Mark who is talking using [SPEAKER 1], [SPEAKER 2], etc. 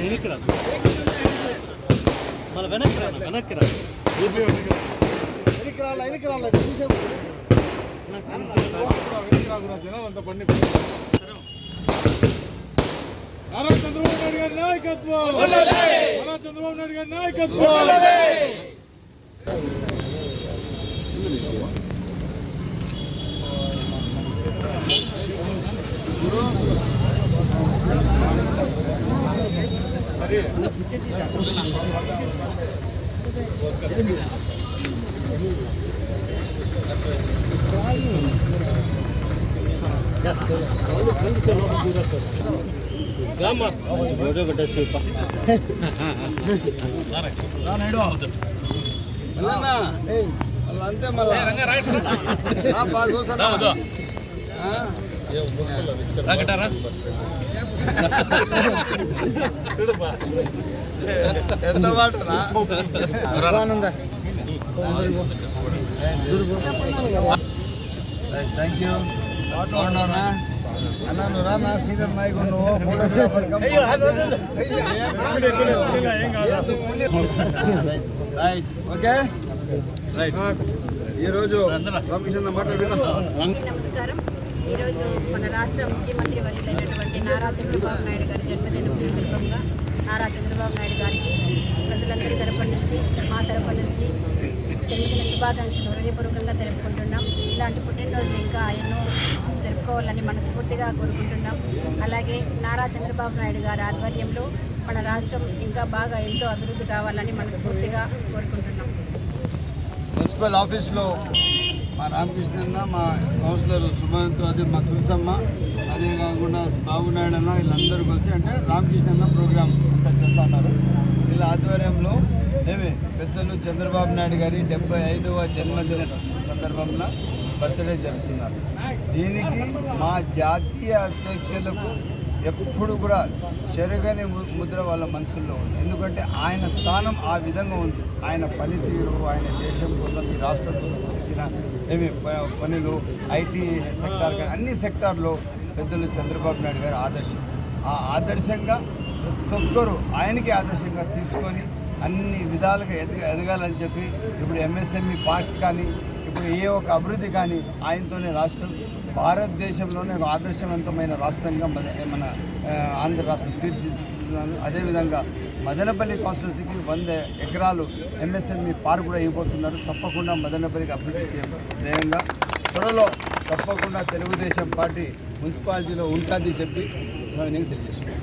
[SPEAKER 1] వెనక్కి రా మళ్ళీ వెనక్కి రా వెనక్కి రా
[SPEAKER 2] నారా చంద్రబాబు నాయుడు గారి నాయకత్వం! నారా చంద్రబాబు నాయుడు గారి నాయకత్వం!
[SPEAKER 1] రామ్మ
[SPEAKER 3] చూసాను ఎంత మాటనా ఆనంద థ్యాంక్ యూ ఓకే? రైట్. ఈరోజు రామకృష్ణ
[SPEAKER 4] నమస్కారం. ఈరోజు మన రాష్ట్ర ముఖ్యమంత్రి వర్యులైనటువంటి నారా చంద్రబాబు నాయుడు గారి జన్మదిన సందర్భంగా నారా చంద్రబాబు నాయుడు గారికి ప్రజలందరి తరపు నుంచి మా తరపు నుంచి జన్మదిన శుభాకాంక్షలు. హృదయపూర్వకంగా తెలుపుకుంటున్నాం ఇలాంటి పుట్టినరోజులు ఇంకా ఎన్నో జరుపుకోవాలని మనస్ఫూర్తిగా కోరుకుంటున్నాం. అలాగే నారా చంద్రబాబు నాయుడు గారి ఆధ్వర్యంలో మన రాష్ట్రం ఇంకా బాగా ఎంతో అభివృద్ధి కావాలని మనస్ఫూర్తిగా కోరుకుంటున్నాం.
[SPEAKER 3] మున్సిపల్ ఆఫీస్లో మా రామకృష్ణన్న మా కౌన్సిలర్ సుమంత్ అదే మా తులసమ్మ అదే కాకుండా బాబు నాయుడు అన్న వీళ్ళందరూ కలిసి అంటే రామకృష్ణన్న ప్రోగ్రామ్ అంతా చేస్తున్నారు వీళ్ళ ఆధ్వర్యంలో ఏమి పెద్దలు చంద్రబాబు నాయుడు గారి డెబ్బై ఐదవ జన్మదిన సందర్భంలో బర్త్డే జరుపుతున్నారు. దీనికి మా జాతీయ అధ్యక్షులకు ఎప్పుడు కూడా చెరగని ముద్ర వాళ్ళ మనసుల్లో ఉంది. ఎందుకంటే ఆయన స్థానం ఆ విధంగా ఉంది. ఆయన పనితీరు ఆయన దేశం కోసం ఈ రాష్ట్రం కోసం చేసిన ఏమి ప- పనులు ఐటీ సెక్టార్ కానీ అన్ని సెక్టార్లో పెద్దలు చంద్రబాబు నాయుడు గారు ఆదర్శం. ఆ ఆదర్శంగా ప్రతి ఒక్కరూ ఆయనకి ఆదర్శంగా తీసుకొని అన్ని విధాలుగా ఎదగ ఎదగాలని చెప్పి ఇప్పుడు ఎంఎస్ఎంఈ పార్క్స్ కానీ ఇప్పుడు ఏ ఒక్క అభివృద్ధి కానీ ఆయనతోనే రాష్ట్రం భారతదేశంలోనే ఒక ఆదర్శవంతమైన రాష్ట్రంగా మన మన ఆంధ్ర రాష్ట్రం తీర్చిదిద్దుతున్నాను అదేవిధంగా మదనపల్లి కాన్స్టిట్యూన్సీకి వంద ఎకరాలు ఎంఎస్ఎంఈ పార్క్ కూడా ఇవ్వబోతున్నారు తప్పకుండా మదనపల్లికి అభివృద్ధి చేయగా. త్వరలో తప్పకుండా తెలుగుదేశం పార్టీ మున్సిపాలిటీలో ఉంటుంది చెప్పి నేను తెలియజేస్తున్నాను.